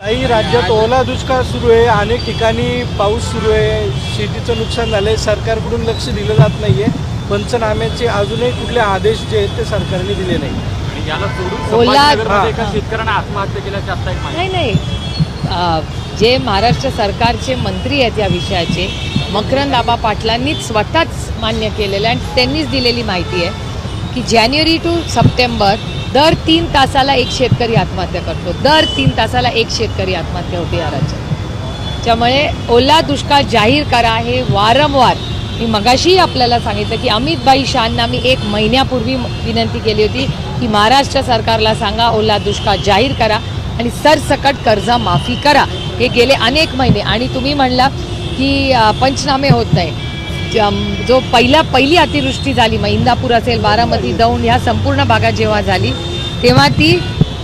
काही राज्यात ओला दुष्काळ सुरू आहे अनेक ठिकाणी पाऊस सुरू आहे शेतीचं नुकसान झालंय सरकारकडून लक्ष दिलं जात नाहीये पंचनाम्याचे अजूनही कुठले आदेश जे आहेत ते सरकारने दिले नाही आणि याला सोडून ओला- संभाजीनगरमध्ये एका हा. शेतकऱ्यानं आत्महत्या केल्याची आता एक माहिती नाही नाही अ, जे महाराष्ट्र सरकारचे मंत्री आहेत या विषयाचे मकरंद आबा पाटलांनीच स्वतःच मान्य केलेलं आहे आणि त्यांनीच दिलेली माहिती आहे की जानेवारी टू सप्टेंबर दर तीन तासाला एक शेतकरी आत्महत्या करतो. दर तीन तासाला एक शेतकरी आत्महत्या होते या राज्यात. त्यामुळे ओला दुष्काळ जाहीर करा हे वारंवार मी मगाशीही आपल्याला सांगितलं की अमितबाई शहांना मी एक महिन्यापूर्वी विनंती केली होती की महाराष्ट्र सरकारला सांगा ओला दुष्काळ जाहीर करा आणि सरसकट कर्जमाफी करा. हे गेले अनेक महिने आणि तुम्ही म्हणला की पंचनामे होत नाही जो पहिला पहिली अतिवृष्टी झाली मग इंदापूर असेल बारामती दौंड ह्या संपूर्ण भागात जेव्हा झाली तेव्हा ती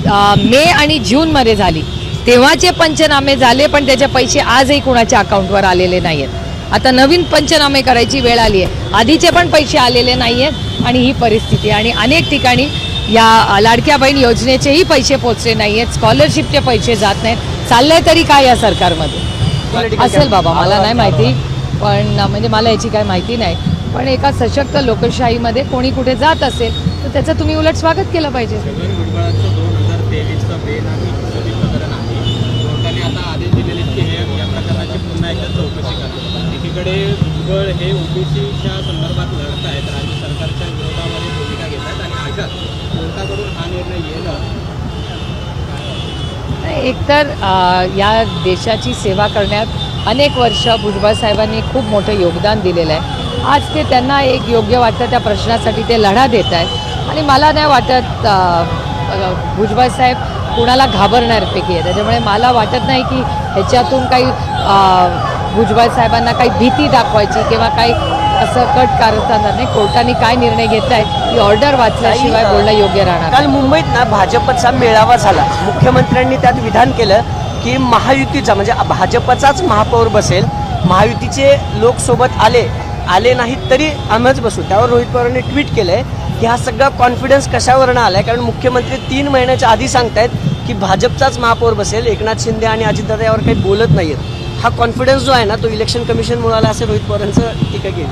मे आणि जूनमध्ये झाली. तेव्हाचे पंचनामे झाले पण त्याचे पैसे आजही कुणाच्या अकाउंटवर आलेले नाही आहेत आता नवीन पंचनामे करायची वेळ आली आहे. आधीचे पण पैसे आलेले नाही आहेत आणि ही परिस्थिती आणि अनेक ठिकाणी या लाडक्या बहीण योजनेचेही पैसे पोचले नाही आहेत स्कॉलरशिपचे पैसे जात नाहीत. चाललंय तरी काय या सरकारमध्ये? असेल बाबा मला नाही माहिती. पण म्हणजे मला याची काय माहिती नाही. पण एका सशक्त लोकशाहीमध्ये कोणी कुठे जात असेल तर त्याचं तुम्ही उलट स्वागत केलं पाहिजे. हे एकीकडे भुजबळ हे ओबीसीच्या संदर्भात लढत आहेत राज्य सरकारच्या विरोधामध्ये भूमिका घेत आहेत आणि अशात कोर्टाकडून हा निर्णय येणं एकतर या देशाची सेवा करण्यात अनेक वर्ष भुजबळ साहेबांनी खूप मोठं योगदान दिलेलं आहे. आज ते त्यांना एक योग्य वाटतं त्या प्रश्नासाठी ते लढा देत आहेत. आणि मला नाही वाटत भुजबळ साहेब कुणाला घाबरणारपैकी आहे. त्याच्यामुळे मला वाटत नाही की ह्याच्यातून काही भुजबळ साहेबांना काही भीती दाखवायची किंवा काही असं कट करताना नाही कोर्टाने काय निर्णय घेतलाय ही ऑर्डर वाचल्याशिवाय बोलणं योग्य राहणार काल. मुंबईत ना भाजपचा मेळावा झाला. मुख्यमंत्र्यांनी त्यात विधान केलं. की महायुतीचा म्हणजे भाजपचाच महापौर बसेल महायुतीचे लोक सोबत आले आले नाहीत तरी आम्हीच बसू. त्यावर रोहित पवारांनी ट्विट केलंय की हा सगळा कॉन्फिडन्स कशावरनं आलाय? कारण मुख्यमंत्री तीन महिन्याच्या आधी सांगतायत की भाजपचाच महापौर बसेल एकनाथ शिंदे आणि अजितदादा यावर काही बोलत नाहीयेत. हा कॉन्फिडन्स जो आहे ना तो इलेक्शन कमिशनमुळे आला असं रोहित पवारांचं टीका केली.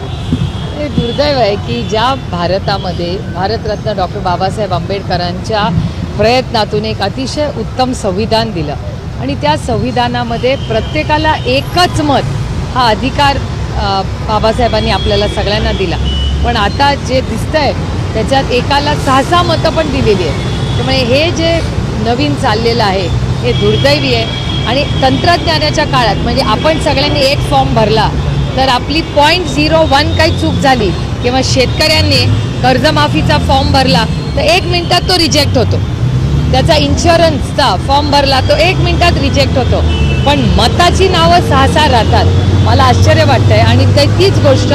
हे दुर्दैव आहे की ज्या भारतामध्ये भारतरत्न डॉक्टर बाबासाहेब आंबेडकरांच्या प्रयत्नातून एक अतिशय उत्तम संविधान दिलं. आणि त्या संविधानामध्ये प्रत्येकाला एकच मत हा अधिकार बाबासाहेबांनी आपल्याला सगळ्यांना दिला. पण आता जे दिसतंय त्याच्यात एकाला सहा सहा मतं पण दिलेली आहेत. त्यामुळे हे जे नवीन चाललेलं आहे हे दुर्दैवी आहे. आणि तंत्रज्ञानाच्या काळात म्हणजे आपण सगळ्यांनी एक फॉर्म भरला तर आपली पॉईंट झिरो वन काही चूक झाली किंवा शेतकऱ्यांनी कर्जमाफीचा फॉर्म भरला तर एक मिनिटात तो रिजेक्ट होतो. त्याचा इन्शुरन्सचा फॉर्म भरला तो एक मिनिटात रिजेक्ट होतो. पण मताची नावं सहसा राहतात. मला आश्चर्य वाटतंय. आणि ते तीच गोष्ट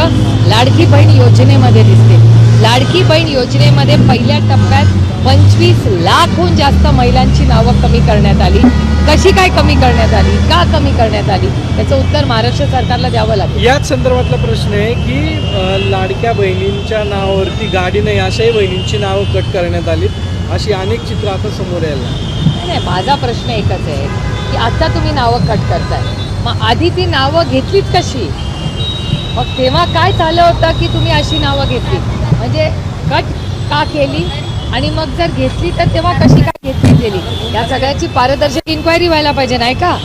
लाडकी बहीण योजनेमध्ये दिसते. लाडकी बहीण योजनेमध्ये पहिल्या टप्प्यात पंचवीस लाखहून जास्त महिलांची नावं कमी करण्यात आली. कशी काय कमी करण्यात आली? का कमी करण्यात आली? याचं उत्तर महाराष्ट्र सरकारला द्यावं लागेल. याच संदर्भातला प्रश्न आहे की लाडक्या बहिणींच्या नावावरती गाडी नाही अशाही बहिणींची नावं कट करण्यात आली अशी अनेक चित्र आता समोर यायला नाही, माझा प्रश्न एकच आहे की आता तुम्ही नावं कट करताय. मग आधी ती नावं घेतलीत कशी? मग तेव्हा काय झालं होतं की तुम्ही अशी नावं घेतली? म्हणजे कट का केली? आणि मग जर घेतली तर तेव्हा कशी काय घेतली गेली? या सगळ्याची पारदर्शक इन्क्वायरी व्हायला पाहिजे नाही का?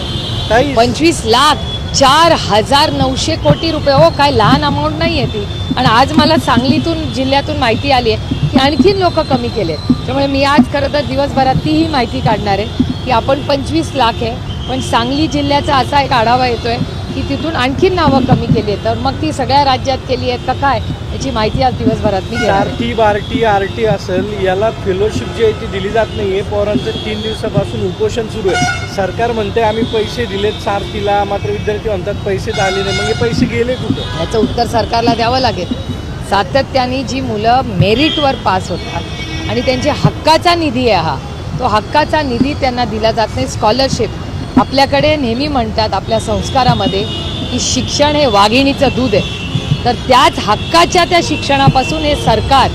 पंचवीस लाख चार हजार नऊशे कोटी रुपये. हो काय लहान अमाऊंट नाही आहे ती. आणि आज मला सांगलीतून जिल्ह्यातून माहिती आली आहे की आणखीन लोक कमी केले त्यामुळे मी आज खरं तर दिवसभरात तीही माहिती काढणार आहे की आपण पंचवीस लाख आहे पण सांगली जिल्ह्याचा असा एक आढावा येतोय की तिथून आणखीन नावं कमी केली आहेत. तर मग ती सगळ्या राज्यात केली आहेत का काय? याची माहिती आज दिवसभरात मी घेणार आहे. आरटी बारटी आरटी असेल याला फेलोशिप जी आहे ती दिली जात नाहीये. पोरांचं तीन दिवसापासून उपोषण सुरू आहे. सरकार म्हणते आम्ही पैसे दिलेत सारथीला. मात्र विद्यार्थी म्हणतात पैसेच आले नाही. हे पैसे गेले कुठं? याचं उत्तर सरकारला द्यावं लागेल. सातत्याने जी मुलं मेरिटवर पास होतात आणि त्यांच्या हक्काचा निधी आहे हा. तो हक्काचा निधी त्यांना दिला जात नाही. स्कॉलरशिप आपल्याकडे नेहमी म्हणतात आपल्या संस्कारामध्ये की शिक्षण हे वाघिणीचं दूध आहे. तर त्याच हक्काच्या त्या शिक्षणापासून हे सरकार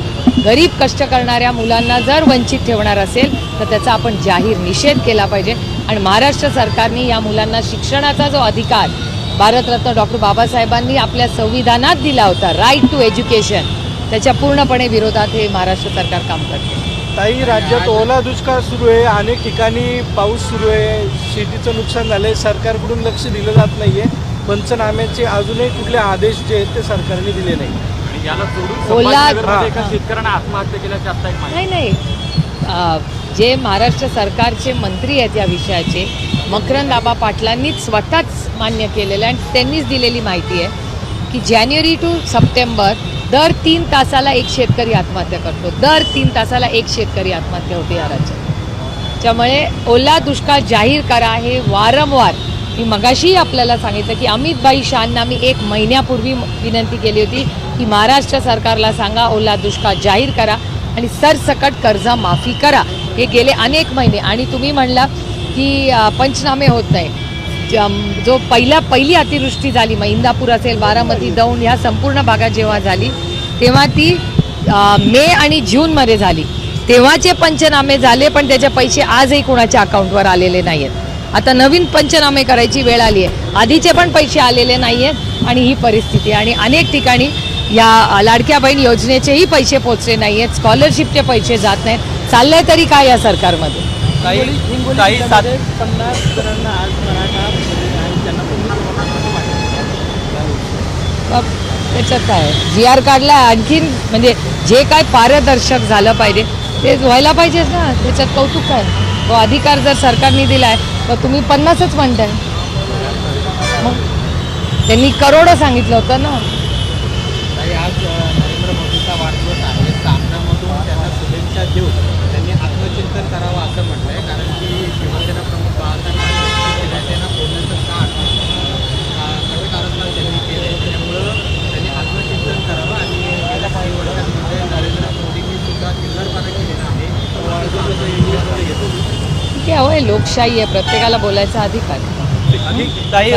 गरीब कष्ट करणाऱ्या मुलांना जर वंचित ठेवणार असेल तर त्याचा आपण जाहीर निषेध केला पाहिजे. आणि महाराष्ट्र सरकारने या मुलांना शिक्षणाचा जो अधिकार भारतरत्न डॉक्टर बाबासाहेबांनी आपल्या संविधानात दिला होता राईट टू एज्युकेशन त्याच्या पूर्णपणे विरोधात हे महाराष्ट्र सरकार काम करते. ताई राज्यात ओला दुष्काळ सुरू आहे अनेक ठिकाणी पाऊस सुरू आहे शेतीचं नुकसान झालंय सरकारकडून लक्ष दिलं जात नाहीये पंचनाम्याचे अजूनही कुठले आदेश जे आहेत ते सरकारने दिले नाही. ओला-. शेतकऱ्याने आत्महत्या केल्याची आता नाही नाही. जे महाराष्ट्र सरकारचे मंत्री आहेत या विषयाचे मकरंद आबा पाटलांनीच स्वतःच मान्य केलेलं आहे आणि त्यांनीच दिलेली माहिती आहे की जानेवारी टू सप्टेंबर दर तीन तासाला एक शेतकरी आत्महत्या करतो. दर तीन तासाला एक शेतकरी आत्महत्या होते या राज्यात. त्यामुळे ओला दुष्काळ जाहीर करा हे वारंवार मी मगाशी आपल्याला सांगितलं की अमितभाई शहांना मी एक महिन्यापूर्वी विनंती केली होती की महाराष्ट्र सरकारला सांगा ओला दुष्काळ जाहीर करा आणि सरसकट कर्जा माफी करा. हे गेले अनेक महिने आणि तुम्ही म्हणला की पंचनामे होत नाही जो पहिल्या पहिली अतिवृष्टी झाली मग इंदापूर असेल बारामती दौंड ह्या संपूर्ण भागात जेव्हा झाली तेव्हा ती मे आणि जूनमध्ये झाली. तेव्हाचे पंचनामे झाले पण त्याचे पैसे आजही कुणाच्या अकाउंटवर आलेले नाही आहेत आता नवीन पंचनामे करायची वेळ आली आहे. आधीचे पण पैसे आलेले नाही आहेत आणि ही परिस्थिती आहे. आणि अनेक ठिकाणी या लाडक्या बहीण योजनेचेही पैसे पोचले नाही आहेत स्कॉलरशिपचे पैसे जात नाहीत. चाललंय तरी काय या सरकारमध्ये? काही काही सात पन्नास जणांना आज मराठा आणि त्यांना त्याच्यात काय जी आर काढला आणखीन म्हणजे जे काय पारदर्शक झालं पाहिजे ते व्हायला पाहिजेच ना. त्याच्यात कौतुक काय? तो अधिकार जर सरकारने दिलाय तर तुम्ही पन्नासच म्हणताय. मग त्यांनी करोडं सांगितलं होतं ना ताई, आज अ, नरेंद्र मोदीचा वाढदिवस आहे सामनामधून त्यांना शुभेच्छा देऊन त्यांनी आत्मचिंतन करावं असं म्हटलंय कारण की शिवसेना प्रमुख बाळासाहेब शिवसेना फोडण्याचं काम कटकारस्थान त्यांनी केलं त्यामुळं त्यांनी आत्मचिंतन करावं आणि गेल्या काही वर्षांमध्ये नरेंद्र मोदींनी सुद्धा चिल्लरपणा केलेला आहे तो हवं ठीक आहे लोकशाही आहे प्रत्येकाला बोलायचा अधिकार आहे. काही.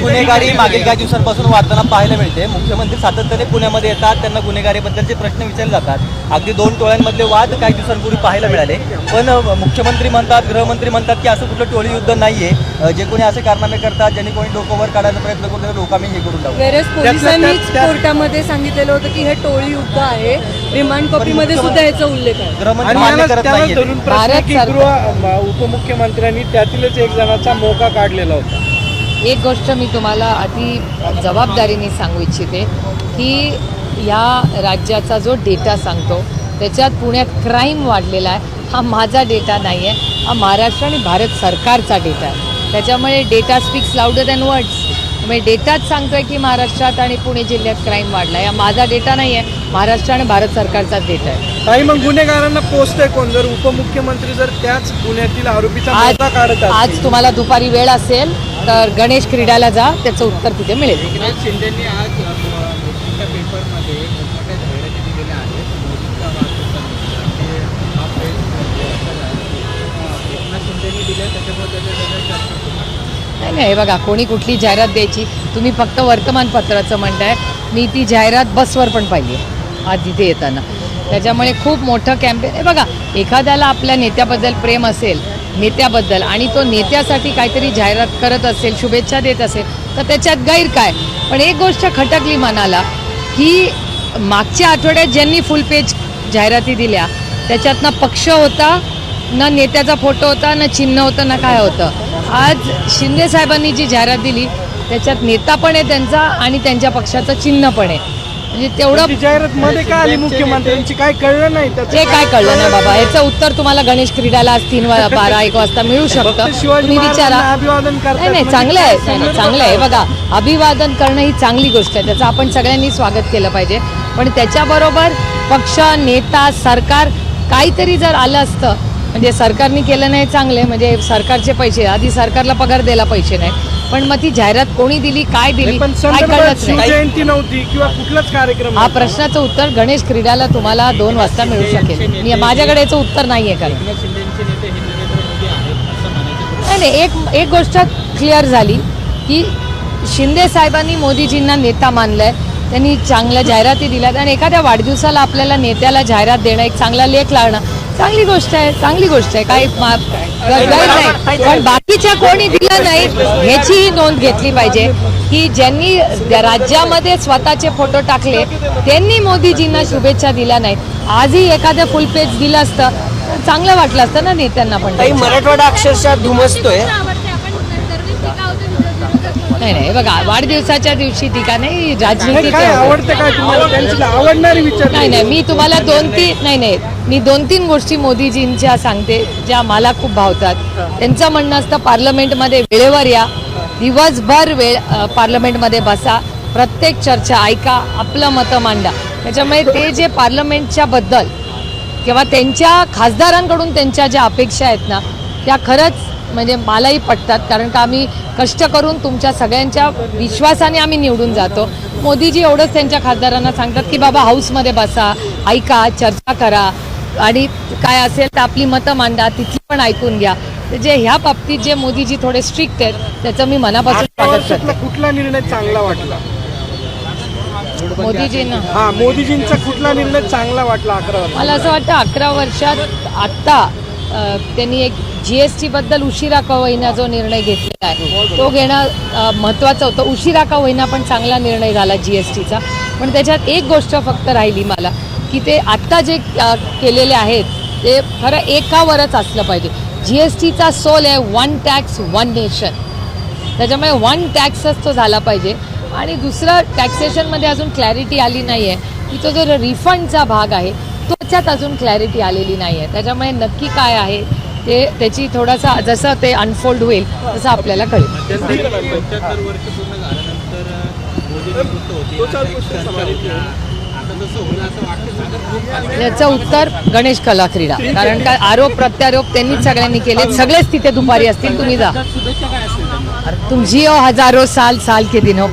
गुन्हेगारी मागील काही दिवसांपासून वाढताना पाहायला मिळते. मुख्यमंत्री सातत्याने पुण्यामध्ये येतात. त्यांना गुन्हेगारीबद्दलचे प्रश्न विचारले जातात. अगदी दोन टोळ्यांमधले वाद काही दिवसांपूर्वी पाहायला मिळाले. पण मुख्यमंत्री म्हणतात गृहमंत्री म्हणतात की असं कुठलं टोळी युद्ध नाहीये. जे कोणी असे कारनामे करतात ज्यांनी कोणी डोकं वर काढायचा प्रयत्न करतो त्यांना लोक आम्ही हे करून त्यात- कोर्टामध्ये सांगितलेलं होतं की हे टोळी युद्ध आहे. रिमांड कॉपीमध्ये सुद्धा याचा उल्लेख आहे. गृहमंत्री उपमुख्यमंत्र्यांनी त्यातीलच एक जणाचा मोका काढलेला होता. एक गोष्ट मी तुम्हाला अति जबाबदारीने सांगू इच्छिते की या राज्याचा जो डेटा सांगतो त्याच्यात पुण्यात क्राईम वाढलेला आहे. हा माझा डेटा नाही आहे हा महाराष्ट्र आणि भारत सरकारचा डेटा आहे. त्याच्यामुळे data speaks louder than words म्हणजे डेटाच सांगतोय की महाराष्ट्रात आणि पुणे जिल्ह्यात क्राईम वाढला आहे हा माझा डेटा नाही आहे महाराष्ट्र आणि भारत सरकारचाच डेटा आहे. काही मग गुन्हेगारांना पोचतंय कोण? जर उपमुख्यमंत्री जर त्याच गुन्ह्यातील आरोपीचा आज मोका काढत आज असतील तुम्हाला दुपारी वेळ असेल तर गणेश क्रीडाला जा. त्याचं उत्तर तिथे मिळेल. एकनाथ शिंदेंनी आज अ, मोदींच्या पेपरमध्ये मोठमोठ्या जाहिराती दिलेल्या आहेत मोदींचा वाढदिवसानिमित्त ते हा प्रेस एकनाथ शिंदेनी दिल्या त्याच्यामुळे त्याच्या चर्चा. नाही नाही हे बघा कोणी कुठली जाहिरात द्यायची तुम्ही फक्त वर्तमानपत्राचं म्हणताय मी ती जाहिरात बसवर पण पाहिली आहे आज येताना. त्याच्यामुळे खूप मोठं कॅम्पेन हे बघा एखाद्याला आपल्या नेत्याबद्दल प्रेम असेल नेत्याबद्दल आणि तो नेत्यासाठी काहीतरी जाहिरात करत असेल शुभेच्छा देत असेल तर त्याच्यात गैर काय? पण एक गोष्ट खटकली मनाला की मागच्या आठवड्यात ज्यांनी फुल पेज जाहिराती दिल्या त्याच्यात ना पक्ष होता न नेत्याचा फोटो होता न चिन्ह होतं ना काय होतं. आज शिंदे साहेबांनी जी जाहिरात दिली त्याच्यात नेता पण आहे त्यांचा आणि त्यांच्या पक्षाचं चिन्ह पण आहे. म्हणजे तेवढं जाहिरात मध्ये का आली मुख्यमंत्र्यांची? काय कळलं नाही ते काय कळलं नाही बाबा? याचं उत्तर तुम्हाला गणेश क्रीडाला आज तीन वा- बारा एक वाजता मिळू शकतं. तुम्ही विचारा. महाराजांना अभिवादन नाही नाही म्हणजे चांगलं आहे. काय नाही, नाही, समजलं चांगलं आहे? बघा अभिवादन करणं ही चांगली गोष्ट आहे. त्याचं आपण सगळ्यांनी स्वागत केलं पाहिजे. पण त्याच्याबरोबर पक्ष नेता सरकार काहीतरी जर आलं असतं म्हणजे सरकारने केलं नाही चांगले म्हणजे सरकारचे पैसे आधी सरकारला पगार द्यायला पैसे नाही. पण मग ती जाहिरात कोणी दिली काय दिली काय कळलंच नाही. नव्हती किंवा कुठलाच कार्यक्रम हा. प्रश्नाचं उत्तर गणेश क्रीडाला तुम्हाला दोन वाजता मिळू शकेल. मी- माझ्याकडे याचं उत्तर नाहीये कारण हे नाही नाही एक एक गोष्ट क्लिअर झाली की शिंदे साहेबांनी मोदीजींना नेता मानलंय त्यांनी चांगल्या जाहिराती दिल्यात आणि एखाद्या वाढदिवसाला आपल्याला नेत्याला जाहिरात देणं एक चांगला लेख लावणं चांगली गोष्ट आहे चांगली गोष्ट आहे. काही नाही पण बाकीचे शुभेच्छा कोणी दिलं नाही ह्याचीही नोंद घेतली पाहिजे. की ज्यांनी राज्यामध्ये स्वतःचे फोटो टाकले त्यांनी मोदीजींना शुभेच्छा दिल्या नाहीत. आजही एखादं फुल पेज दिलं असतं चांगलं वाटलं असतं ना नेत्यांना पण काही मराठवाडा अक्षरशः धुमसतोय. नाही नाही. बघा वाढदिवसाच्या दिवशी ती का नाही काय राजनीतीचे आवडतं काय तुम्हाला? त्यांची आवडणारी विचार नाही नाही. मी तुम्हाला दोन तीन नाही नाही. मी दोन तीन गोष्टी मोदीजींच्या सांगते ज्या मला खूप भावतात. त्यांचं म्हणणं असतं पार्लमेंटमध्ये वेळेवर या. दिवसभर वेळ पार्लमेंटमध्ये बसा. प्रत्येक चर्चा ऐका आपलं मतं मांडा. त्याच्यामुळे ते जे पार्लमेंटच्या बद्दल किंवा त्यांच्या खासदारांकडून त्यांच्या ज्या अपेक्षा आहेत ना त्या खरंच म्हणजे मलाही पटतात कारण का आम्ही कष्ट करून तुमच्या सगळ्यांच्या विश्वासाने आम्ही निवडून जातो. मोदीजी एवढंच त्यांच्या खासदारांना सांगतात की बाबा हाऊसमध्ये बसा ऐका चर्चा करा आणि काय असेल तर आपली मतं मांडा तिथली पण ऐकून घ्या. जे ह्या बाबतीत जे मोदीजी थोडे स्ट्रिक्ट आहेत त्याचं मी मनापासून स्वागत करते कुठला निर्णय चांगला वाटला? मोदीजींना? हा मोदीजींचा कुठला निर्णय चांगला वाटला अकरा मला असं वाटतं अकरा वर्षात आत्ता त्यांनी एक जी एस टीबद्दल उशिरा का होईना जो निर्णय घेतलेला आहे तो घेणं महत्त्वाचा महत्त्वाचं होतं. उशिरा का होईना पण चांगला निर्णय झाला जी एस टीचा पण त्याच्यात एक गोष्ट फक्त राहिली मला की ते आत्ता जे केलेले आहेत ते खरं एकावरच असलं पाहिजे. जी एस टीचा सोल आहे वन टॅक्स वन नेशन त्याच्यामुळे वन टॅक्सच तो झाला पाहिजे. आणि दुसरं टॅक्सेशनमध्ये अजून क्लॅरिटी आली नाही आहे की तो जो रिफंडचा भाग आहे त्याच्यात अजून क्लॅरिटी आलेली नाही आहे त्याच्यामुळे नक्की काय आहे ते त्याची थोडासा जसं ते अनफोल्ड होईल तसं आपल्याला कळेल. याचं उत्तर गणेश कला क्रीडा कारण का आरोप प्रत्यारोप त्यांनीच सगळ्यांनी केले सगळेच तिथे दुपारी असतील तुम्ही जा. तुम जियो हजारो साल साल के दिन. हो